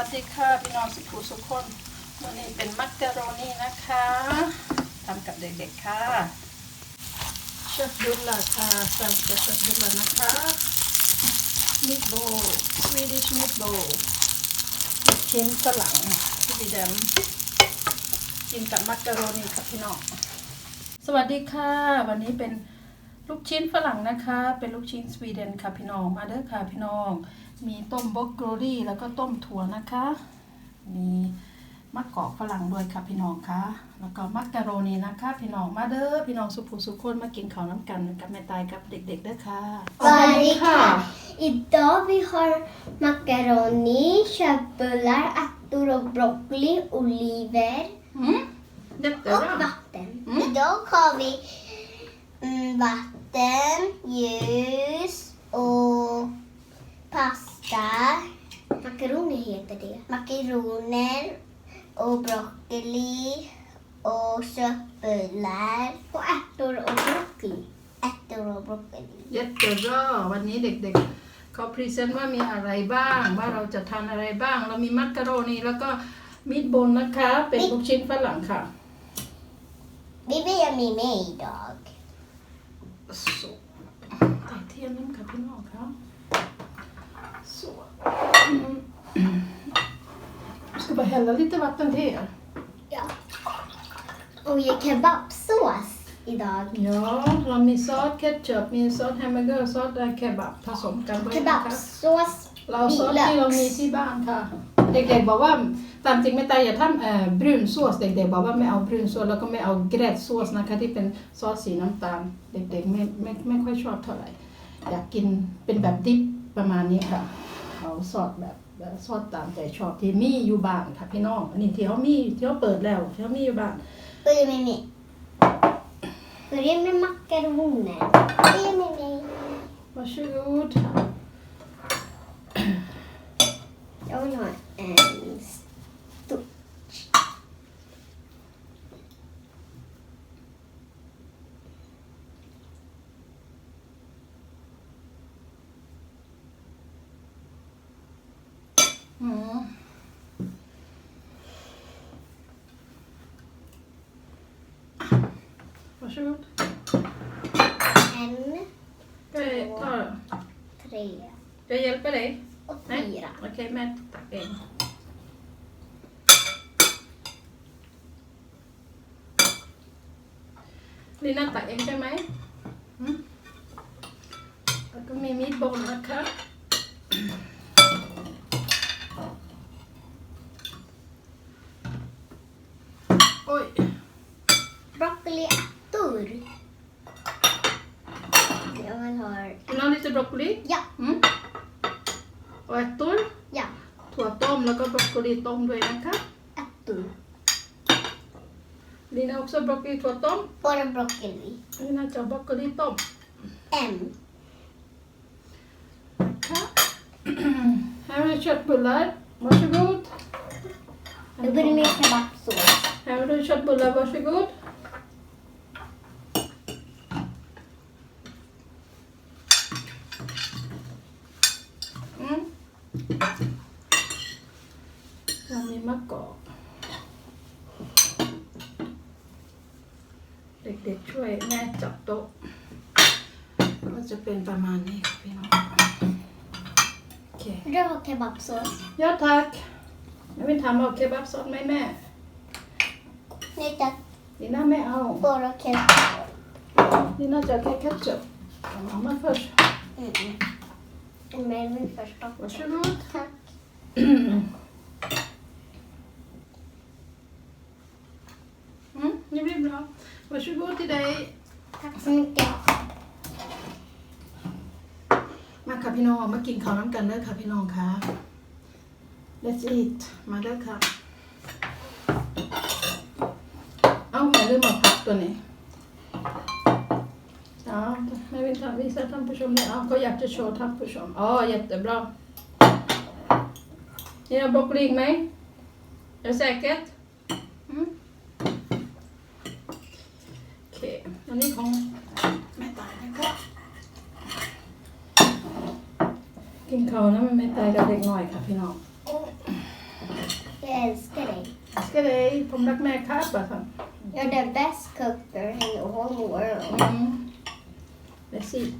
วัสดีค่ะพี่น้องสุขุสุขคนวันนี้เป็นมักกะโรนีนะคะทำกับเด็กๆค่ะเชฟดุลล่ะค่ะสั่งกับเชฟดุลล่ะนะคะมิตโบสวีดิชมิตโบชิ้นฝรั่งพี่ดำกินกับมักกะโรนีค่ะพี่น้องสวัสดีค่ะ วันนี้เป็นลูกชิ้นฝรั่งนะคะ เป็นลูกชิ้นสวีเดนค่ะพี่น้องมาเด้อค่ะพี่น้อง มีต้มบล็อกโกโรแล้วก็ต้มถั่วนะคะ มีมะกอกฝรั่งด้วยค่ะพี่น้องค่ะแล้วก็มักกะโรนีนะคะ พี่น้องมาเด้อพี่น้องสุภูสุขคนมากินข้าวน้ำกันกับแม่ตายกับเด็กๆเด้อค่ะสวัสดีค่ะ Idag vi har macaroni, köttbullar, ärtor och broccoli, oliver อืมเด็ดเด้อ och vatten. Mm. Idag har vi mm, vatten, ljus och pasta. Makaroner heter det. Makaroner och broccoli och köttbullar och ärtor och broccoli. Ärtor och broccoli. เย็ดเดอวันนี้เด็กๆเขาพรีเซนต์ว่ามีอะไรบ้าง ว่าเราจะทานอะไรบ้าง เรามีมักกะโรนีแล้วก็มิตโบนนะคะ เป็นลูกชิ้นฝรั่งค่ะ Vi börjar med mig idag. Så. Ta till den kapinaka. Så. Mm. Jag ska bara hälla lite vatten till er. Ja. Och vi har kebabsås idag. Ja, เรามีซอสเคชัพมีซอสแฮมเบอร์เกอร์ ซอสเคบับผสมกันด้วยนะคะ Kebabsås เราซอสที่เรามีที่บ้านค่ะ เด็กๆบอกว่าตามจริงไม่ตายอย่าทำเอ่อ brunsås เด็กๆบอกว่าไม่เอา brunsås แล้วก็ไม่เอา gräddsås นะคะที่เป็นซอสสีน้ำตาล เด็กๆไม่ไม่ไม่ค่อยชอบเท่าไหร่อยากกินเป็นแบบดิปประมาณนี้ค่ะ เอาซอสแบบแบบซอสตามใจชอบที่มีอยู่บ้านค่ะพี่น้อง อันนี้ที่เขามีที่เขาเปิดแล้วที่เขามีอยู่บ้าน Börja med mig. Börja med makaroner. Börja med mig. Varsågod. Jag vill ha en stor. Mm. Varsågod. En, Ska jag ta tre Ska jag hjälpa dig? och Nej. fyra. Okej, med tack en. Lina ตักเองใช่ไหมหืมแล้วก็มีมีดบอลนะคะโอ้ย Broccoli broccoli? Ja, อืมoch ärtor, ja. ถั่วต้มแล้วก็บรอกโคลีต้มด้วยนะคะ Ärtor. Lina också broccoli ถั่วต้ม Bara broccoli. Lina จะเอาบรอกโคลีต้ม En. ค่ะ Här har du köttbullar. Varsågod. Då börjar vi med kebabsås. Här har du köttbullar. Varsågod. เป็นประมาณนี้ค่ะพี่น้องโอเค Vill du ha kebabsås? Ja tack. Jag vill ta med kebabsås med med. Nej tack. Dina med เอา Bara ketchup. Dina ska ha ketchup. Ja, Mamma först. Mm. Men vi först då. Varsågod. Tack. Mm, det blir bra. Varsågod till dig. Tack så mycket. มาค่ะ พี่น้องมากินข้าวน้ำกันเด้อค่ะพี่น้องคะ let's eat มาเด้อค่ะ เอาแม่ลืมาพักตัวนี้เอาไม่เป็นทางวิสาท่านผู้ชมเนี่ยเอาก็อยากจะโชว์ท่านผู้ชมอ๋ออยากจะบล็อกนี่เราบล็อกลิงไหม a second กินข้าวนะมันไม่ตายกับเด็กหน่อยค่ะพี่น้อง Jag älskar dig. Ska dig på med med kaffe så. You're the best cooker in the whole world. Mm. That's it.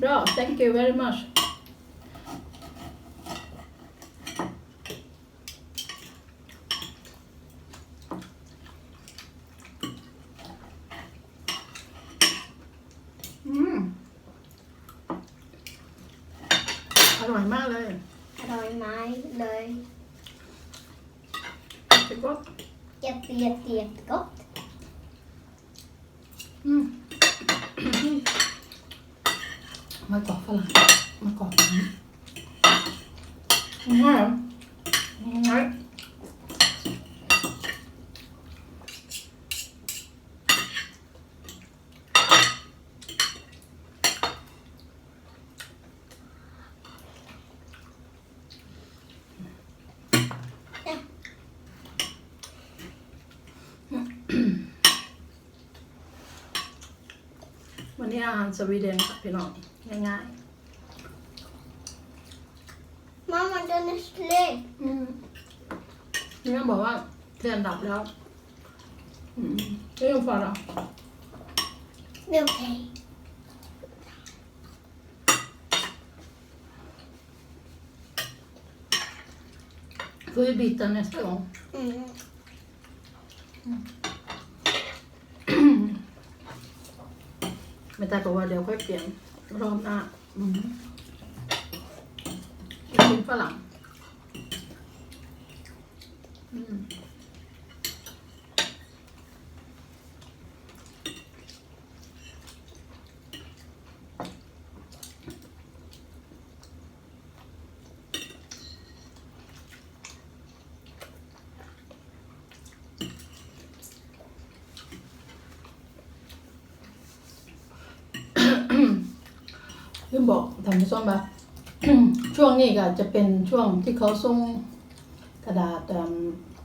Bra, thank you very much. Jättegott. Jätte, jätte, jättegott. อืม มากอกฝรั่งมากอกนี้ง่ นนี้อาหารสวีเดนค่ะพี่น้องง่าย Mamma, den är slut. ๆอืมนี่ต้องบอกว่าเทียนดับแล้วอืมไม่ต้องฟังหรอ Det är okej. Får vi byta nästa gång. Mm. Men tack vare det och igen. Rama. Mm. Till falang. Mm. ลืม บอกท่านผู้ชมว่าช่วงนี้ก็จะเป็นช่วงที่เขาส่งกระดาษ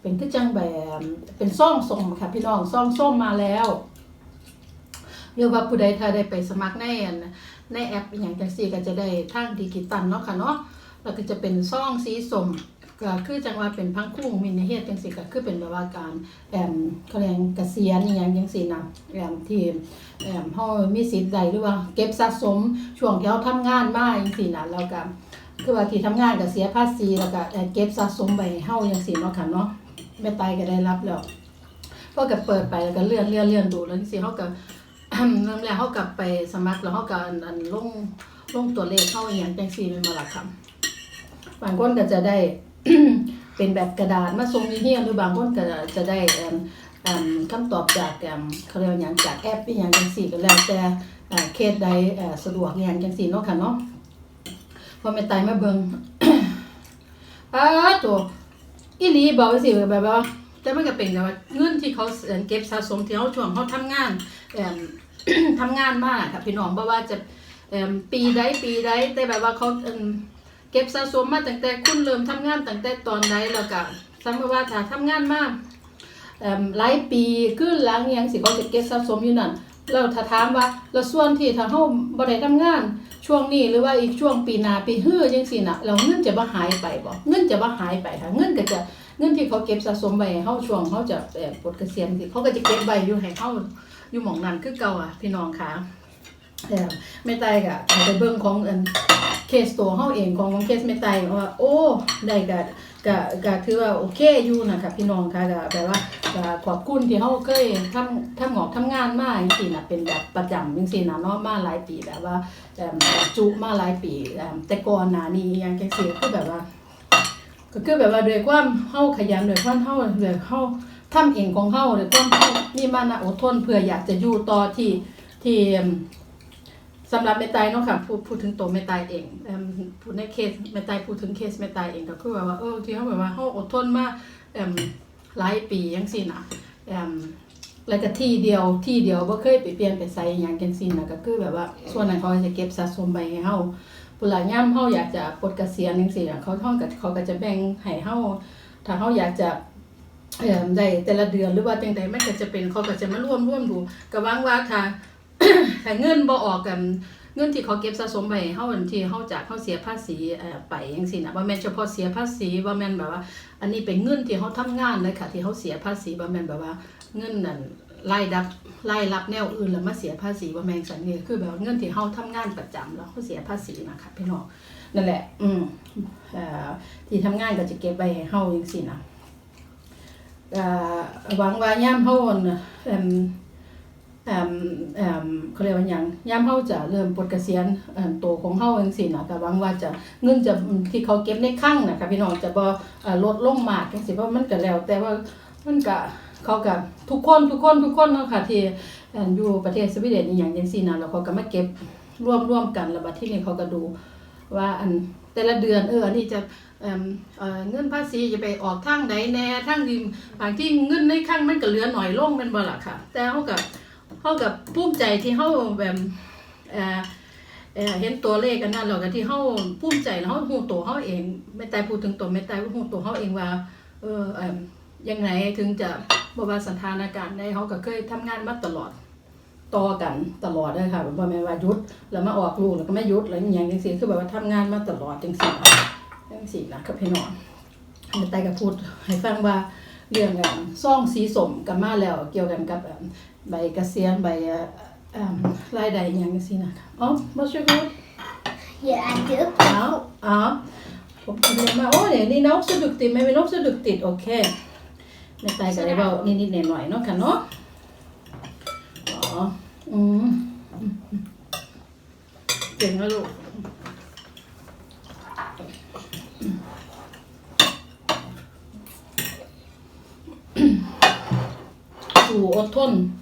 เป็นที่จังแบบเป็นซ่องส่งค่ะพี่น้องซ่องส้มมาแล้วเรียกว่าผู้ใดถ้าได้ไปสมัครในอันในแอปอย่างจังซี่ก็จะได้ทางดิจิตัลเนาะค่ะเนาะแล้วก็จะเป็นซ่องสีส้ม ก็คือจังว่าเป็นพังคู่มินเฮ็ดจังซี่ก็คือเป็นแบบว่าการแอมเขาเรียกเกษียณอย่างจังซี่นะแอมที่แอมเฮามีสิทธิ์ใดหรือว่าเก็บสะสมช่วงที่เฮาทำงานมาจังซี่นะแล้วก็คือว่าที่ทำงานก็เสียภาษีแล้วก็เอ่อเก็บสะสมไว้ให้เฮาจังซี่เนาะค่ะเนาะแม่ตายก็ได้รับแล้วพอก็เปิดไปแล้วก็เลื่อนเลื่อนเลื่อนดูแล้วจังซี่เฮาก็เริ่มแล้วเฮากลับไปสมัครแล้วเฮาก็อันลงลงตัวเลขเฮาอีหยังจังซี่แม่นบ่ล่ะค่ะบางคนก็จะได้ เป็นแบบกระดาษมาส่งที่เฮียหรือบางคนก็จะได้คำตอบจากเขาเรียกว่างจากแอปอย่างจังสี่ก็แล้วแต่เคสใดสะดวกอย่างจังสี่เนาะค่ะเนาะพอแม่ตายมาเบิ่งอ้าตัวอีลีบอกว่าสิแบบว่าแต่มันก็เป็นแบบว่าเงินที่เขาเก็บสะสมที่เขาช่วงเขาทำงานเอ่อทำงานมากค่ะพี่น้องบ่ว่าจะปีใดปีใดแต่แบบว่าเขา เก็บสะสมมาตั้งแต่คุณเริ่มทำงานตั้งแต่ตอนใดแล้วก็สมมติว่าถ้าทำงานมาเอิ่มหลายปีขึ้นหลังอิหยังสิเขาจะเก็บสะสมอยู่นั่นแล้วถ้าถามว่าแล้วส่วนที่ถ้าเฮาบ่ได้ทำงาน ช่วงนี้หรือว่าอีกช่วงปีหน้าปีฮื้อจังซี่น่ะแล้วเงินจะบ่หายไปบ่เงินจะบ่หายไปค่ะเงินก็จะเงินที่เขาเก็บสะสมไว้ให้เฮาช่วงเฮาจะเอ่อปลดเกษียณสิเขาก็จะเก็บไว้อยู่ให้เฮาอยู่หม่องนั้นคือเก่าอะพี่น้องค่ะ เอ่อแม่ไตก็ไปเบิ่งของอันเคสตัวเฮาเองของของเคสแม่ไตว่าโอ้ได้ก็ก็ก็ถือว่าโอเคอยู่นะคะพี่น้องค่ะก็แบบว่าก็ขอบคุณที่เขาเคยทำทำงอกทำงานมาจังซี่นะเป็นแบบประจำจังซี่นะเนาะมาหลายปีแบบว่าเอิ่จุมาหลายปีแต่ก่อนหน้านี้อยังจังซี่คือแบบว่าก็คือแบบว่าด้วยความเฮาขยันด้วยความเฮาด้วยเฮาทำเองของเฮาด้วยความเฮามีมานะอดทนเพื่ออยากจะอยู่ต่อที่ที่ สำหรับแม่ตายเนาะค่ะพูดพูดถึงตัวแม่ตายเองเอิ่มพูดในเคสแม่ตายพูดถึงเคสแม่ตายเองก็คือแบบว่าเออที่เฮาแบบว่าเฮาอดทนมาเอิ่มหลายปีจังซี่นะแอมแล้วก็ที่เดียวที่เดียวบ่เคยไปเปลี่ยนไปใส่หยังจังซี่นะก็คือแบบว่าส่วนนั้นเขาจะเก็บสะสมไว้ให้เฮาผู้หลายยาเฮาอยากจะปลดเกษียณจังซี่น่ะเขาเฮาก็เขาก็จะแบ่งให้เฮาถ้าเฮาอยากจะเอ่อได้แต่ละเดือนหรือว่าจังใดมันก็จะเป็นเขาก็จะมาร่วมร่วมดูก็หวังว่าถ้า ถ้าเงินบ่ออกกันเงินที่เขาเก็บสะสมไปเฮาอันที่เฮาจากเฮาเสียภาษีเอ่อไปจังซี่นะบ่แม่นเฉพาะเสียภาษีบ่แม่นแบบว่า อันนี้เป็นเงินที่เฮาทำงานเลยค่ะ ที่เฮาเสียภาษีบ่แม่นแบบว่าเงินนั่นรายรับรายรับแนวอื่นแล้วมาเสียภาษีบ่แม่นสันนี่คือแบบเงินที่เฮาทำงานประจำแล้วเฮาเสียภาษีนะคะพี่น้องนั่นแหละ อืมเอ่อที่ทำงานก็จะเก็บไว้ให้เฮาจังซี่นะเอ่อหวังว่ายามเฮาวันเอิ่มเอ่ม เอ่มเขาเรียกว่าหยังย่ามเฮาจะเริ่มปลดเกษียณตัวของเฮาจังซี่นะก็หวังว่าจะเงินจะที่เขาเก็บในคลังนะค่ะพี่น้องจะบ่เอ่อลดลงมากจังซี่เพราะมันก็แล้ว แต่ว่ามันก็เขาก็ทุกคนทุกคนทุกคนเนาะค่ะที่อยู่ประเทศสวีเดนอีหยังจังซี่นะแล้วเขาก็มาเก็บร่วมร่วมกันแล้วบัดที่นี้เขาก็ดูว่าอันแต่ละเดือนเอออันนี้จะเอ่มเอ่อเงินภาษีจะไปออกทางใดแน่ทางที่บางที่เงินในคลังมันก็เหลือหน่อยลงแม่นบ่ล่ะค่ะ แต่เฮาก็ เขากับภูมิใจที่เขาแบบเอ่อเอ่อเห็นตัวเลขกันนั่นหรอกก็ที่เขาภูมิใจแล้วเขาหูตัวเขาเองไม่ตายพูดถึงตัวไม่ตายหูตัวเขาเองว่าเออเอ่อยังไงถึงจะบว่าสถานการณ์ได้เขาก็เคยทำงานมาตลอดต่อกันตลอดเลยค่ะแบบว่าไม่ว่าหยุดแล้วมาออกลูกแล้วก็ไม่หยุดอะไรอย่างจังซี่คือแบบว่าทำงานมาตลอดจังซี่จังซี่นะครับพี่น้องไม่ตายก็พูดให้ฟังว่าเรื่องซ่องสีสมกันมาแล้วเกี่ยวกันกับ ใบเกษียณใบเอ่อเอิ่มรายได้อหย่างนี้นะคะอ๋อมาช่วยกัน Jag äter upp อ๋ออ๋อผมเรียนมาโอ้เนี่ยนี่น้องสะดุกติดไม่เป็นน้องสะดุกติดโอเคในใจก็ได้เบานิดๆหน่อยๆเนาะค่ะเนาะอ๋ออืมเก่งนะลูกสู่อดทน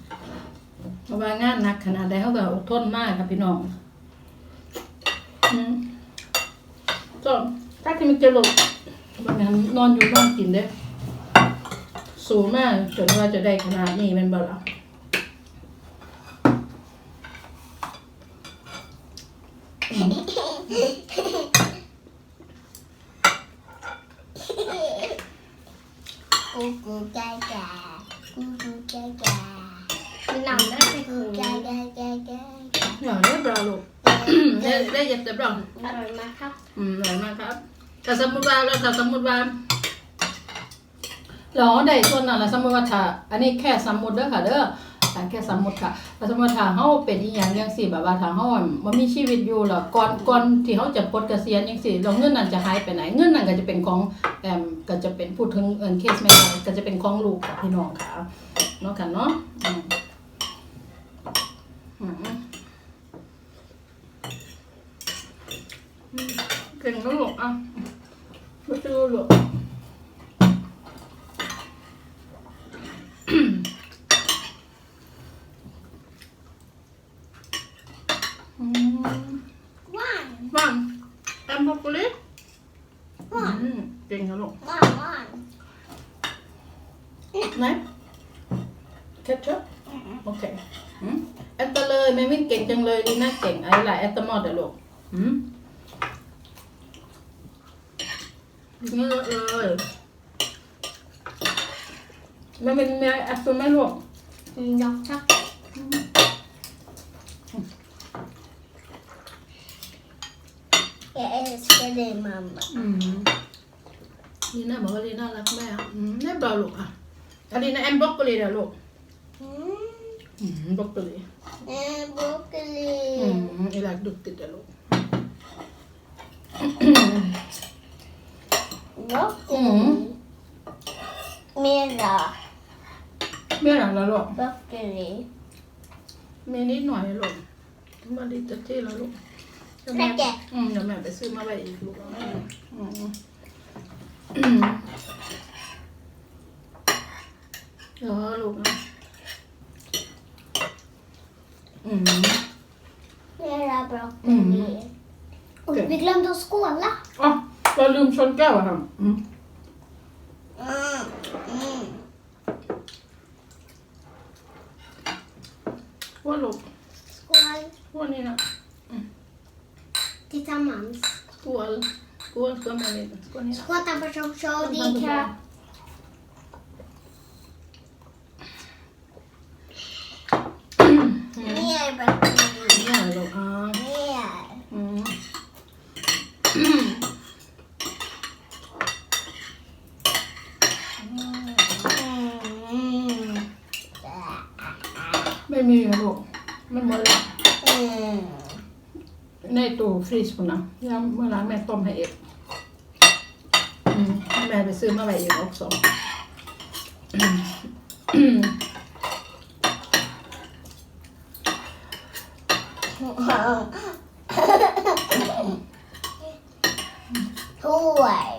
เพ ราะว่างานหนักขนาดใดเขาก็อดทนมากครับพี่น้องอืมก็ถ้าที่มันจะหลบบางนั้นนอนอยู่นอนกินเด้สูงมากจนว่าจะได้ขนาดนี้แมันบ่ล่ะอืม Gu gu ga ga. Gu gu ga ga. Men andra gu ga ga ga ga. อย่าเรียบร้อยลูก ได้ได้เย็บเรียบร้อยอร่อยมากครับอืมอร่อยมากครับแต่สมมติว่าเราถ้าสมมติว่าเราได้ส่วนนั้นแล้วสมมติว่าถ้าอันนี้แค่สมมติเด้อค่ะเด้ออ่าแค่สมมติค่ะแต่สมมติว่าถ้าเฮาเป็นอีหยังจังซี่แบบว่าถ้าเฮาบ่มีชีวิตอยู่แล้วก่อนก่อนที่เฮาจะปลดเกษียณจังซี่แล้วเงินนั้นจะหายไปไหนเงินนั้นก็จะเป็นของแอมก็จะเป็นพูดถึงเอิ้นเคสแม่ก็จะเป็นของลูกค่ะพี่น้องค่ะเนาะค่ะเนาะอืมอืมอืม เก่งแล้วลูกอะไม่ซื้อลูกอืมหวานว่างแอมบอกเลยหวานอืมเก่งนะลูกหวานหวานไหนเคชัพโอเคอืมแอตเตอร์เลยไม่ไม่เก่งจังเลยดีน่าเก่งอะไรล่ะแอตเตอร์มอดเดี๋ยวลูกอืมนี่เลยมันเป็นแมวแอปเปิลไหม ลูก Ja, tack. Jag älskar dig mamma. อืมลีน่าบอกว่าลีน่ารักแม่อะอืมแม่บราลูกอะอันนี้นะแอมบล็อกโกลีเดี๋ยวลูก Mm. อืมบล็อกโกลี Eh, broccoli. อืมอีหลักดุกติดเดี๋ยวลูก Broccoli. Mera แม่หลังแล้วลูก broccoli. มีนิดหน่อยลูกมาดีจัดที่แล้วลูกเดี๋ยวแม่ Räcker. อืมเดี๋ยวแม่ไปซื้อมาไว้อีกลูกอืมอืมเดี๋ยวลูกนะอืม Mera broccoli. Mm. Och Okej. vi glömde att skåla. อ๋อเราลืมชนแก้วอะครับอืม Mm. Mm. ว่าลูก Skål ว่านี่นะ tillsammans. กลัวกลั วกลัวแม่เลยกลัวนี่นะ Skål Tampersson Show, Dika. Mer broccoli. นี่อะไรลูกอ่า Mer ไม่มีอะลูกมันหมดแล้ว Mm. ในตู้ฟรีซปุ่นนะยังเมื่อร้านแม่ต้มให้เองอืมให้แม่ไปซื้อมาไว้อีกรอบสองอืมถ้วย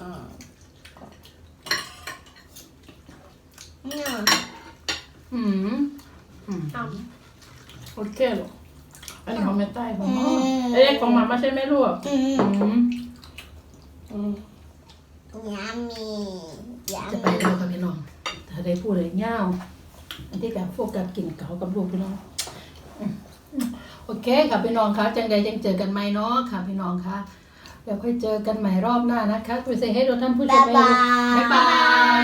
Mm. เนี่ย อืมอืมอะโอเคลูกอันนี้ของแม่ใต้ของพ่ออืมเอ้ยของหมาไม่ใช่ไหมลูกอืมอืมอืมยามียาจะไปมีเร็วกับพี่น้องถ้าได้พูดเลยเง่าวอันที่กับโฟกัสกินเกากับลูกพี่น้องอืมอืมโอเคค่ะพี่น้องคะจังใดจังเจอกันไหมเนาะค่ะพี่น้องคะเดี๋ยวค่อยเจอกันใหม่รอบหน้านะคะคุยเซให้เราท่านผู้ชมบ๊ายบายบ๊ายบาย